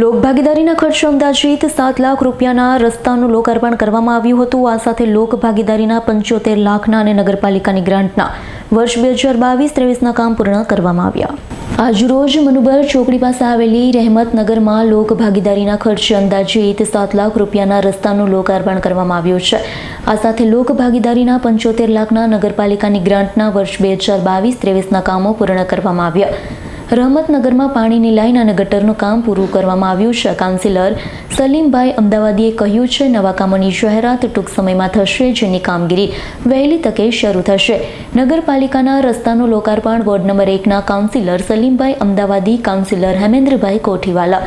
લોકભાગીદારીના ખર્ચે અંદાજિત સાત લાખ રૂપિયાના રસ્તાનું લોકાર્પણ કરવામાં આવ્યું હતું. આ સાથે લોકભાગીદારીના પંચોતેર લાખના અને નગરપાલિકાની ગ્રાન્ટના વર્ષ બે હજાર બાવીસ ત્રેવીસના કામ પૂર્ણ કરવામાં આવ્યા. આજરોજ મનુબર ચોકડી પાસે આવેલી રહેમતનગરમાં લોક ભાગીદારીના ખર્ચે અંદાજિત સાત લાખ રૂપિયાના રસ્તાનું લોકાર્પણ કરવામાં આવ્યું છે. આ સાથે લોક ભાગીદારીના પંચોતેર લાખના નગરપાલિકાની ગ્રાન્ટના વર્ષ બે હજાર બાવીસ ત્રેવીસના કામો પૂર્ણ કરવામાં આવ્યા. રહમતનગરમાં પાણીની લાઇન અને ગટરનું કામ પૂરું કરવામાં આવ્યું છે. કાઉન્સિલર સલીમભાઈ અમદાવાદીએ કહ્યું છે, નવા કામોની જાહેરાત ટૂંક સમયમાં થશે, જેની કામગીરી વહેલી તકે શરૂ થશે. નગરપાલિકાના રસ્તાનું લોકાર્પણ વોર્ડ નંબર એકના કાઉન્સિલર સલીમભાઈ અમદાવાદી, કાઉન્સિલર હેમેન્દ્રભાઈ કોઠીવાલા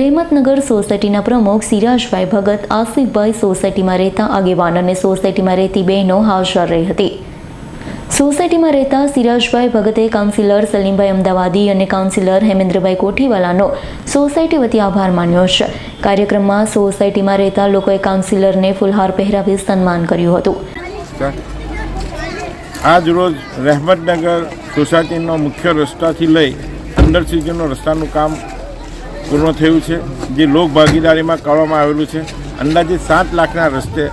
રહેમતનગર સોસાયટીના પ્રમુખ સિરાજભાઈ ભગત, આસિફભાઈ સોસાયટીમાં રહેતા આગેવાન અને સોસાયટીમાં રહેતી બહેનો હાજર રહી હતી. સોસાયટીમાં રહેતા સિરાજભાઈ ભગતે કાઉન્સિલર સલીમભાઈ અમદાવાદી અને કાઉન્સિલર હેમેન્દ્રભાઈ કોઠીવાલાનો સોસાયટી વતી આભાર માન્યો છે. કાર્યક્રમમાં સોસાયટીમાં રહેતા લોકોએ કાઉન્સિલરને ફુલહાર પહેરાવી સન્માન કર્યું હતું. આજ રોજ રહેમતનગર સોસાયટીનો મુખ્ય રસ્તાથી લઈ અંદર સુધીનો રસ્તાનું કામ પૂર્ણ થયું છે, જે લોક ભાગીદારીમાં કરવામાં આવેલું છે. અંદાજે સાત લાખના રસ્તે,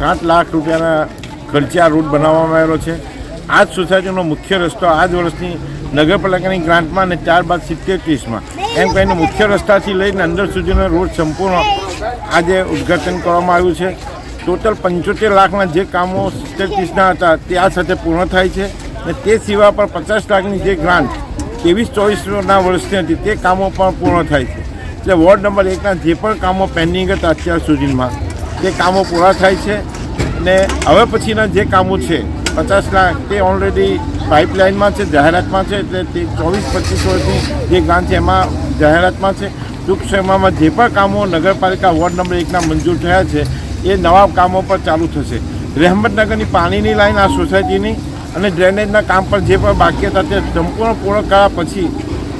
સાત લાખ રૂપિયાના ખર્ચે આ રૂટ બનાવવામાં આવેલો છે. આ જ સોસાયટીનો મુખ્ય રસ્તો આ જ વર્ષની નગરપાલિકાની ગ્રાન્ટમાં અને ત્યારબાદ સિત્તેર ત્રીસમાં. એમ કહીને મુખ્ય રસ્તાથી લઈને અંદર સુધીનો રોડ સંપૂર્ણ આજે ઉદ્ઘાટન કરવામાં આવ્યું છે. ટોટલ પંચોતેર લાખના જે કામો સિત્તેર ત્રીસના હતા, તે આ સાથે પૂર્ણ થાય છે અને તે સિવાય પણ પચાસ લાખની જે ગ્રાન્ટ ત્રેવીસ ચોવીસના વર્ષની હતી, તે કામો પણ પૂર્ણ થાય છે. એટલે વોર્ડ નંબર એકના જે પણ કામો પેન્ડિંગ હતા અત્યાર સુધીમાં, તે કામો પૂરા થાય છે. અને હવે પછીના જે કામો છે પચાસ લાખ તે ઓલરેડી પાઇપલાઇનમાં છે, જાહેરાતમાં છે, એટલે તે ચોવીસ, પચીસ વર્ષની જે ગ્રાન્ટ છે, એમાં જાહેરાતમાં છે. ટૂંક સમયમાં જે પણ કામો નગરપાલિકા વોર્ડ નંબર એકના મંજૂર થયા છે, એ નવા કામો પર ચાલુ થશે. રહેમતનગરની પાણીની લાઇન આ સોસાયટીની અને ડ્રેનેજના કામ પર જે પણ બાકી હતા, તે સંપૂર્ણ પૂર્ણ કર્યા પછી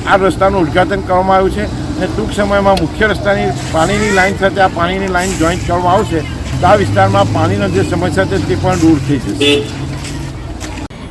આ રસ્તાનું ઉદ્ઘાટન કરવામાં આવ્યું છે. અને ટૂંક સમયમાં મુખ્ય રસ્તાની પાણીની લાઇન સાથે આ પાણીની લાઈન જોઈન્ટ કરવામાં આવશે, તો આ વિસ્તારમાં પાણીનો જે સમસ્યા છે, તે પણ દૂર થઈ જશે.